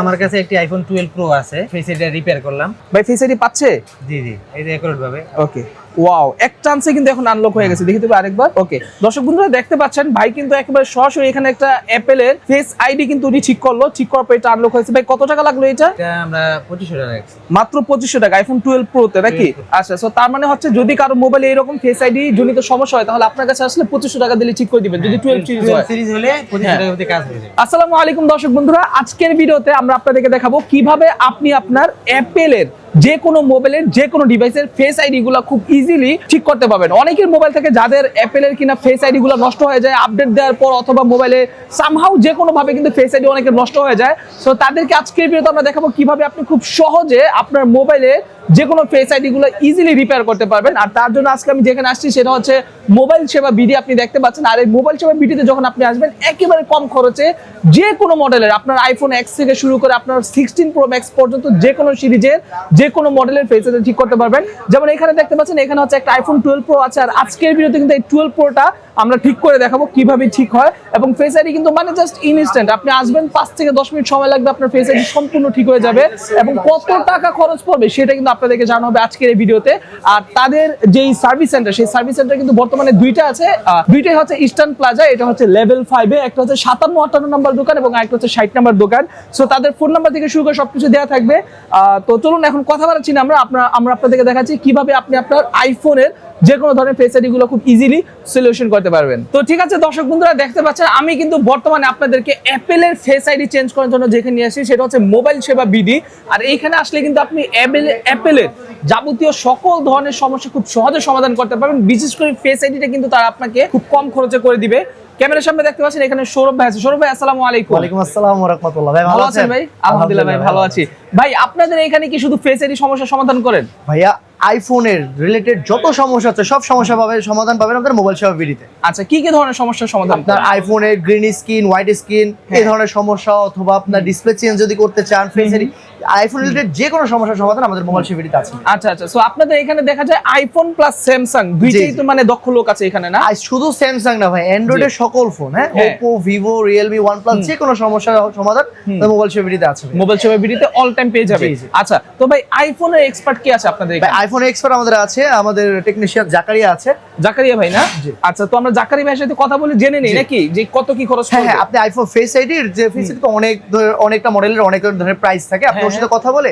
আমার কাছে একটি আইফোন টুয়েলভ প্রো আছে। ফেস এটা রিপেয়ার করলাম। ভাই ফেস আইডি পাচ্ছে? জি জি। এটা অ্যাকুরেট ভাবে। ওকে ওয়াও এক চান্সে কিন্তু এখন আনলক হয়ে গেছে। দেখে দেবে আরেকবার। ওকে দর্শক বন্ধুরা দেখতে পাচ্ছেন ভাই কিন্তু একেবারে সরাসরি এখানে একটা অ্যাপেলের ফেস আইডি কিন্তু উনি ঠিক করল। ঠিক করার পর এটা আনলক হয়েছে। ভাই কত টাকা লাগল এটা? আমরা পঁচিশশো টাকা মাত্র পঁচিশশো টাকা আইফোন টুয়েলভ প্রোতে নাকি? আচ্ছা সো তার মানে হচ্ছে যদি কারও মোবাইলে এরকম ফেস আইডি জনিত সমস্যা হয় তাহলে আপনার কাছে আসলে পঁচিশশো টাকা দিলে ঠিক করে দিবেন। যদি টুয়েলভ সিরিজ হয়। সিরিজ হলে হ্যাঁ। আসসালামু আলাইকুম দর্শক বন্ধুরা। আজকের ভিডিওতে আমরা আপনাদেরকে দেখাবো কীভাবে আপনি আপনার অ্যাপেলের যে কোনো মোবাইলের যে কোনো ডিভাইসের ফেস আইডি গুলা খুব ইজিলি ঠিক করতে পারবেন। অনেকের মোবাইল থেকে যাদের অ্যাপেলের কিনা ফেস আইডি গুলো নষ্ট হয়ে যায় আপডেট দেওয়ার পর অথবা মোবাইলে সামহাউ যে কোনোভাবে কিন্তু ফেস আইডি অনেকের নষ্ট হয়ে যায়। সো তাদেরকে আজকের ভিডিওতে আমরা দেখাবো কীভাবে আপনি খুব সহজে আপনার মোবাইলে যে কোনো ফেস আইডি গুলো ইজিলি রিপেয়ার করতে পারবেন। আর তার জন্য আজকে আমি যেখানে আসছি সেটা হচ্ছে মোবাইল সেবা বিডি আপনি দেখতে পাচ্ছেন। আর এই মোবাইল সেবা বিডিতে যখন আপনি আসবেন, একেবারে কম খরচে যে কোনো মডেলের আপনার আইফোন এক্স থেকে শুরু করে আপনার সিক্সটিন প্রো ম্যাক্স পর্যন্ত যে কোনো সিরিজের যে কোনো মডেলের ফেস আইডি ঠিক করতে পারবেন। যেমন এখানে দেখতে পাচ্ছেন, এখানে হচ্ছে একটা আইফোন টুয়েলভ প্রো আছে। আর আজকের ভিডিওতে কিন্তু এই টুয়েলভ প্রোটা আমরা ঠিক করে দেখাবো কীভাবে ঠিক হয়। এবং ফেস আইডি কিন্তু মানে জাস্ট ইনস্ট্যান্ট আপনি আসবেন, পাঁচ থেকে দশ মিনিট সময় লাগবে, আপনার ফেস আইডি সম্পূর্ণ ঠিক হয়ে যাবে। এবং কত টাকা খরচ পড়বে, সেটা কিন্তু আপনাদেরকে জানানো হবে আজকের এই ভিডিওতে। আর তাদের যেই সার্ভিস সেন্টার, সেই সার্ভিস সেন্টার কিন্তু বর্তমানে দুইটা আছে। দুইটাই হচ্ছে ইস্টার্ন প্লাজা এটা হচ্ছে লেভেল ফাইভে একটা হচ্ছে সাতান্ন আটান্ন নম্বর দোকান এবং একটা হচ্ছে ষাট নম্বর দোকান। সো তাদের ফোন নাম্বার থেকে শুরু করে সবকিছু দেওয়া থাকবে। তো চলুন, এখন কথা বলাচ্ছি না আমরা। আপনার, আমরা আপনাদেরকে দেখাচ্ছি কীভাবে আপনি আপনার আইফোনের যে কোনো ধরনের ফেস আইডি গুলো খুব ইজিলি সলিউশন করতে পারবেন। তো ঠিক আছে দর্শক বন্ধুরা দেখতে পাচ্ছেন আমি কিন্তু বর্তমানে আপনাদেরকে অ্যাপেলের ফেস আইডি চেঞ্জ করার জন্য যেখানে নিয়ে আসি সেটা হচ্ছে মোবাইল সেবা বিডি আর এইখানে আসলে কিন্তু আপনি অ্যাপেলের যাবতীয় সকল ধরনের সমস্যা খুব সহজে সমাধান করতে পারবেন। বিশেষ করে ফেস আইডিটা কিন্তু তারা আপনাকে খুব কম খরচে করে দিবে। ক্যামেরার সামনে দেখতে পাচ্ছেন এখানে সৌরভ ভাই আছে। সৌরভ ভাই আসসালামু আলাইকুম। ওয়ালাইকুম আসসালাম ওয়া রাহমাতুল্লাহ ভাই ভালো আছেন ভাই? আলহামদুলিল্লাহ ভাই ভালো আছি। ভাই আপনাদের এখানে কি শুধু ফেস আইডি সমস্যার সমাধান করেন? ভাইয়া আইফোনের রিলেটেড যত সমস্যা আছে সব সমস্যা পাবে সমাধান পাবেন আপনার মোবাইল সেবা বিডিতে আচ্ছা কি কি ধরনের সমস্যার সমাধান আপনার? আইফোনের গ্রিন স্ক্রিন হোয়াইট স্ক্রিন এই ধরনের সমস্যা অথবা আপনার ডিসপ্লে চেঞ্জ যদি করতে চান ফেস আইফোন রিলেটেড যে কোনো সমস্যার সমাধান আমাদের মোবাইল বিডিতে আছে। আচ্ছা আচ্ছা। সো আপনাদের এখানে দেখা যায় আইফোন প্লাস স্যামসাং দুইটাই তো মানে দক্ষ লোক আছে এখানে না? শুধু স্যামসাং না ভাই অ্যান্ড্রয়েডের সকল ফোন হ্যাঁ। ওপো ভিভো রিয়েলমি ওয়ানপ্লাস যে কোনো সমস্যার সমাধান মোবাইল বিডিতে আছে। মোবাইল বিডিতে অল টাইম পেয়ে যাবে। আচ্ছা তো ভাই আইফোনের এক্সপার্ট কি আছে আপনাদের ভাই এখানে? আইফোন এক্সপার্ট আমাদের আছে আমাদের টেকনিশিয়ান জাকারিয়া আছে। জাকারিয়া ভাই না? আচ্ছা তো আমরা জাকারিয়া ভাইয়ের সাথে কথা বলে জেনে নিই। নাকি? যে কত কি খরচ হ্যাঁ হ্যাঁ আপনি আইফোন ফেস আইডির যে ফেস আইডি তো অনেক অনেকটা মডেলের অনেক ধরনের প্রাইস থাকে। আপনি ওর হ্যাঁ, সাথে কথা বলে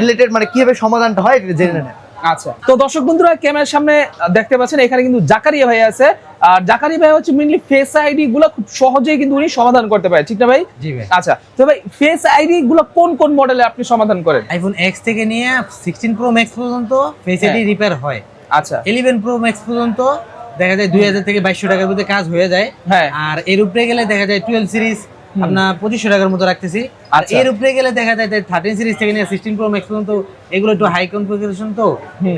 রিলেটেড মানে কীভাবে সমাধানটা হয় জেনে নেন। আচ্ছা তো দর্শক বন্ধুরা ক্যামেরার সামনে দেখতে পাচ্ছেন এখানে কিন্তু জাকারিয়া ভাই আছে। আর জাকারিয়া ভাই হচ্ছে মেইনলি ফেস আইডি গুলো খুব সহজেই কিন্তু উনি সমাধান করতে পারে ঠিক না ভাই? জি ভাই। আচ্ছা তো ভাই ফেস আইডি গুলো কোন কোন মডেলে আপনি সমাধান করেন? আইফোন এক্স থেকে নিয়ে সিক্সটিন প্রো ম্যাক্স পর্যন্ত ফেস আইডি হ্যাঁ। রিপেয়ার হয়। আচ্ছা। ইলেভেন প্রো ম্যাক্স পর্যন্ত দেখা যায় দুই হাজার থেকে বাইশশো টাকার মধ্যে কাজ হয়ে যায়। হ্যাঁ। আর এর উপরে গেলে দেখা যায় টুয়েলভ সিরিজ আপনার পঁচিশশো টাকার মতো রাখতেছি। আর আচ্ছা। এর উপরে গেলে দেখা যায় থার্টিন সিরিজ থেকে নিয়ে সিক্সটিন প্রো ম্যাক্স পর্যন্ত এগুলো একটু হাই কনফিগারেশন তো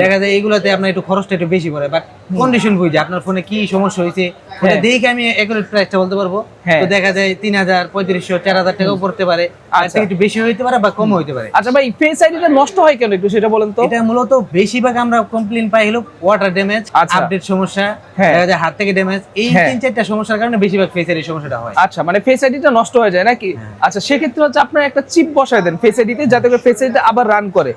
দেখা যায় এগুলোতে আপনার একটু খরচটা একটু বেশি পড়ে বাট কন্ডিশন বুঝে আপনার ফোনে কি সমস্যা হয়েছে ওটা হ্যাঁ। দেখে আমি একুরেট প্রাইসটা বলতে পারব হ্যাঁ। তো দেখা যায় তিন হাজার পঁয়ত্রিশশো চার হাজার টাকাও পড়তে পারে আর আচ্ছা। একটু বেশি হইতে পারে বা কম হইতে পারে আচ্ছা ভাই ফেস আইডিটা নষ্ট হয় কেন একটু সেটা বলেন তো এটা মূলত বেশিরভাগ আমরা কমপ্লেন পাই হলো ওয়াটার ড্যামেজ আচ্ছা। আপডেট সমস্যা হ্যাঁ। দেখা যায় হাত থেকে ড্যামেজ এই। তিন চারটা সমস্যার কারণে বেশিরভাগ ফেসের এই সমস্যাটা হয় আচ্ছা মানে ফেস আইডিটা নষ্ট হয়ে যায় নাকি। আচ্ছা সেক্ষেত্রে হচ্ছে আপনার একটা চিপ বসায় দেন ফেস আইডিতে যাতে করে ফেস আইডিটা আবার রান করে।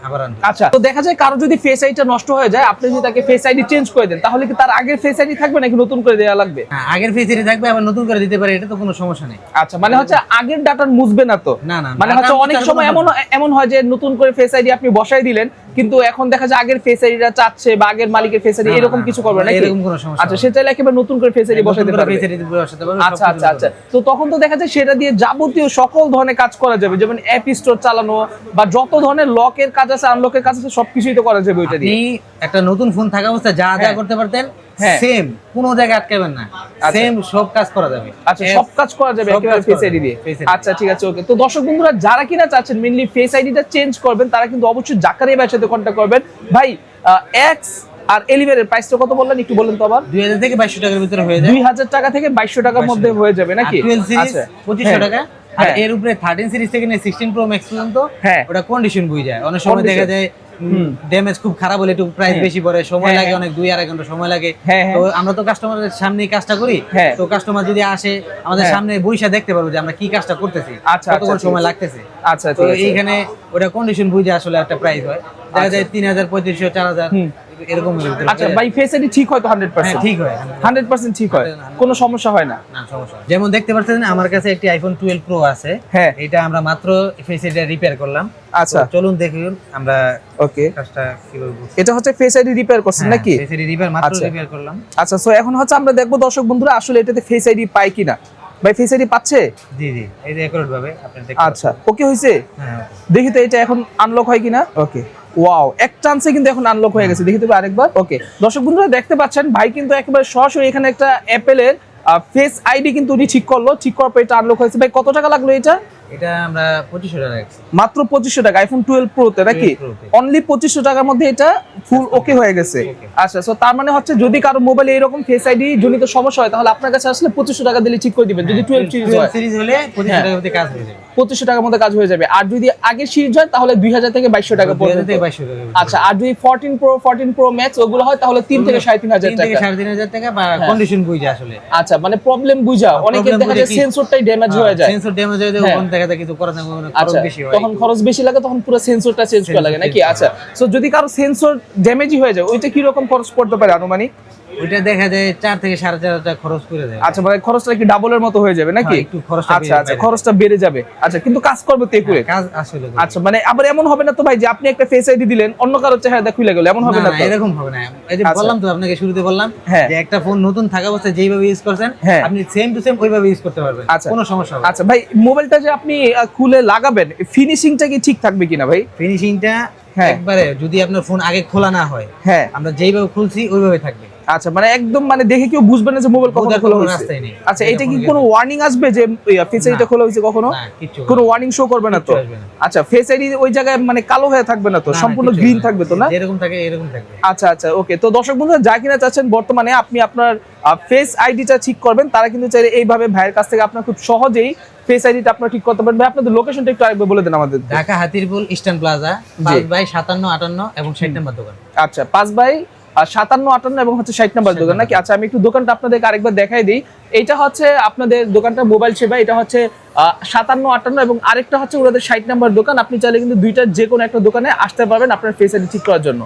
আচ্ছা তো দেখা যায় কারও যদি ফেস আইডিটা নষ্ট হয়ে যায় আপনি যদি তাকে ফেস আইডি চেঞ্জ করে দেন তাহলে কি তার আগের ফেস আইডি থাকবে নাকি নতুন করে দেওয়া লাগবে? হ্যাঁ, আগের আইডি থাকবে আবার নতুন করে দিতে পারে এটা তো কোনো সমস্যা নেই। আচ্ছা মানে হচ্ছে আগের ডাটা মুছবে না তো? না, না, মানে হচ্ছে অনেক সময় এমন এমন হয় যে নতুন করে ফেস আইডি আপনি বসাই দিলেন কিন্তু এখন দেখা যায় আগের ফেসারিরা চাচ্ছে বা আগের মালিকের ফেসারি এরকম কিছু করবে না এরকম কোনো সমস্যা আচ্ছা সেটা সে চাইলে একেবারে নতুন করে ফেসারি বসাতে নতুন দিতে পারবে। ফেসারি বসাতে পারবে, আচ্ছা আচ্ছা আচ্ছা। তো তখন তো দেখা যায় সেটা দিয়ে যাবতীয় সকল ধরনের কাজ করা যাবে যেমন অ্যাপ স্টোর চালানো বা যত ধরনের লকের কাজ আছে আনলকের কাজ আছে সবকিছুই তো করা যাবে ওইটা দিয়ে। একটা নতুন ফোন থাকা অবস্থায় যা যা হ্যাঁ। করতে পারতেন হ্যাঁ। সেম কোনো জায়গায় আটকাবেন না। সেম সব কাজ করা যাবে। আচ্ছা সব কাজ করা যাবে একেবারে ফেস আইডি দিয়ে। আচ্ছা ঠিক আছে ওকে তো দর্শক বন্ধুরা যারা কিনা চাচ্ছেন মেইনলি ফেস আইডিটা চেঞ্জ করবেন তারা কিন্তু অবশ্যই জাকারিয়া ভাইয়ের সাথে কন্ট্যাক্ট করবেন। ভাই এক্স আর এলিভেনের প্রাইসটা কত বললেন একটু বলেন তো আবার? দুই হাজার থেকে বাইশশো টাকার ভিতরে হয়ে দুই হাজার টাকা থেকে বাইশশো টাকার মধ্যে হয়ে যাবে নাকি? টুয়েলভ সিরিজ আচ্ছা। পঁচিশশো হ্যাঁ, টাকা। আর হ্যাঁ। এর উপরে থার্টিন সিরিজ থেকে নিয়ে সিক্সটিন প্রো ম্যাক্স পর্যন্ত হ্যাঁ। ওটা কন্ডিশন বুঝে যায়। অনেক সময় দেখা যায় ড্যামেজ খুব খারাপ হলে একটু প্রাইস হ্যাঁ। বেশি পড়ে সময় হ্যাঁ, লাগে হ্যাঁ। অনেক দুই আড়াই ঘণ্টা সময় লাগে। তো আমরা তো কাস্টমারের সামনেই কাজটা করি। তো কাস্টমার যদি আসে আমাদের। সামনে বইসা দেখতে পারব যে আমরা কি কাজটা করতেছি আচ্ছা, কতক্ষণ আচ্ছা, সময় লাগতেছে আচ্ছা তো এইখানে ওটা কন্ডিশন বুঝে আসলে একটা প্রাইস হয় দেখা যায় তিন হাজার পঁয়ত্রিশশো চার হাজার। এরকম আচ্ছা ফেস ঠিক হয়তো হান্ড্রেড হ্যাঁ পার্সেন্ট ঠিক হয় হান্ড্রেড পার্সেন্ট ঠিক হয়? কোনো সমস্যা হয় না? না সমস্যা যেমন দেখতে পাচ্ছেন আমার কাছে একটি আইফোন টুয়েলভ প্রো আছে। হ্যাঁ। এটা আমরা মাত্র ফেস রিপেয়ার করলাম। আচ্ছা। চলুন দেখুন আমরা ওকে কাজটা কীভাবে এটা হচ্ছে ফেস আইডি রিপেয়ার করছেন হ্যাঁ, নাকি? ID repair মাত্র আচ্ছা। রিপেয়ার করলাম। আচ্ছা সো এখন হচ্ছে আমরা দেখব দর্শক বন্ধুরা আসলে এটাতে ফেস আইডি পায় কিনা। ভাই ফেস আইডি পাচ্ছে? জি জি এই যে অ্যাকুরেট ভাবে আপনি দেখতে আচ্ছা ওকে হয়েছে হ্যাঁ দেখি তো এটা এখন আনলক হয় কিনা? ওকে ওয়াও এক চান্সে কিন্তু এখন আনলক হয়ে গেছে। দেখি তো আরেকবার। ওকে দর্শক বন্ধুরা, দেখতে পাচ্ছেন, ভাই কিন্তু একেবারে সরাসরি এখানে একটা অ্যাপেলের ফেস আইডি কিন্তু উনি ঠিক করল। ঠিক করার পর এটা আনলক হয়েছে। ভাই, কত টাকা লাগল এটা? এটা আমরা টাকা রাখছি। মাত্র টাকা আইফোন নাকি? 12 তে। অনলি টাকার মধ্যে এটা ফুল ওকে হয়ে গেছে। আচ্ছা সো তার মানে হচ্ছে যদি কারও মোবাইলে এরকম ফেস আইডি জনিত সমস্যা হয় তাহলে আপনার কাছে আসলে পঁচিশশো টাকা দিলে ঠিক করে দিবেন। যদি টুয়েলভ সিরিজ হয়। সিরিজ হলে পঁচিশশো হ্যাঁ। টাকার মধ্যে কাজ হয়ে যাবে। টাকার মধ্যে কাজ হয়ে যাবে। আর যদি আগের সিরিজ হয় তাহলে দুই হাজার থেকে বাইশশো টাকা পর্যন্ত। আচ্ছা আর যদি fourteen pro fourteen pro max ওগুলো হয় তাহলে তিন থেকে সাড়ে তিন হাজার থেকে টাকা। সাড়ে তিন হাজার টাকা বা হ্যাঁ। কন্ডিশন বুঝে আসলে। আচ্ছা মানে প্রবলেম বুঝা। অনেকের দেখা যায় সেন্সরটাই ড্যামেজ হয়ে যায়। সেন্সর ড্যামেজ হয়ে যায় হ্যাঁ। দেখা কিছু করা যায় খরচ আচ্ছা বেশি হয় তখন খরচ বেশি লাগে তখন পুরো সেন্সরটা চেঞ্জ করা লাগে নাকি? আচ্ছা সো যদি কারও সেন্সর ড্যামেজই হয়ে যায় ওইটা কি রকম খরচ পড়তে পারে আনুমানিক? ওইটা দেখা যায় চার থেকে সাড়ে চার হাজার খরচ করে দেয়। আচ্ছা মানে খরচটা কি ডাবলের মতো হয়ে যাবে নাকি? হ্যাঁ, একটু খরচটা আচ্ছা আচ্ছা খরচটা বেড়ে যাবে। আচ্ছা কিন্তু কাজ করবে তো একুরে কাজ আসলে আচ্ছা মানে আবার এমন হবে না তো ভাই যে আপনি একটা ফেস আইডি দিলেন অন্য কারোর চেহারা খুলে গেল এমন হবে না, এরকম হবে না। এই যে আচ্ছা। বললাম তো আপনাকে শুরুতে বললাম হ্যাঁ। যে একটা ফোন নতুন থাকা অবস্থায় যেইভাবে ইউজ করছেন হ্যাঁ। আপনি সেম টু সেম ওইভাবে ইউজ করতে পারবেন। আচ্ছা। কোনো সমস্যা হবে আচ্ছা ভাই মোবাইলটা যে আপনি খুলে লাগাবেন ফিনিশিংটা কি ঠিক থাকবে কিনা ভাই? ফিনিশিংটা হ্যাঁ। একবারে যদি আপনার ফোন আগে খোলা না হয় হ্যাঁ। আমরা যেইভাবে খুলছি ওইভাবে থাকবে। আচ্ছা মানে একদম মানে দেখে কেউ বুঝবে না যে মোবাইল কখনো খোলা হয়েছে। আচ্ছা এটা কি কোনো ওয়ার্নিং আসবে যে ফেস আইডিটা খোলা হয়েছে কখনো? কোনো ওয়ার্নিং শো করবে না তো। আচ্ছা ফেস আইডি ওই জায়গায় মানে কালো হয়ে থাকবে না তো? সম্পূর্ণ গ্রিন থাকবে তো না? যেরকম থাকে এরকম থাকবে। আচ্ছা আচ্ছা ওকে তো দর্শক বন্ধুরা যা কিনা চাচ্ছেন বর্তমানে আপনি আপনার ফেস আইডিটা ঠিক করবেন। তারা কিন্তু চাইলে এইভাবে ভাইয়ের কাছ থেকে আপনার খুব সহজেই ফেস আইডিটা আপনার ঠিক করতে পারবেন। ভাই আপনাদের লোকেশনটা একটু আরেকবার বলে দেন আমাদের। ঢাকা হাতিরপুল ইস্টার্ন প্লাজা পাঁচ বাই সাতান্ন আটান্ন এবং ষাট নাম্বার দোকান। আচ্ছা পাঁচ বাই সাতান্ন, আটান্ন এবং হচ্ছে ষাট নাম্বার দোকান, নাকি? আচ্ছা আমি একটু দোকানটা আপনাদেরকে আরেকবার দেখাই দিই। এইটা হচ্ছে আপনাদের দোকানটা মোবাইল সেবা, এটা হচ্ছে সাতান্ন, আটান্ন এবং আরেকটা হচ্ছে ওনাদের ষাট নাম্বার দোকান। আপনি চাইলে কিন্তু দুইটার যে কোনো একটা দোকানে আসতে পারবেন আপনার ফেস আইডি ঠিক করার জন্য।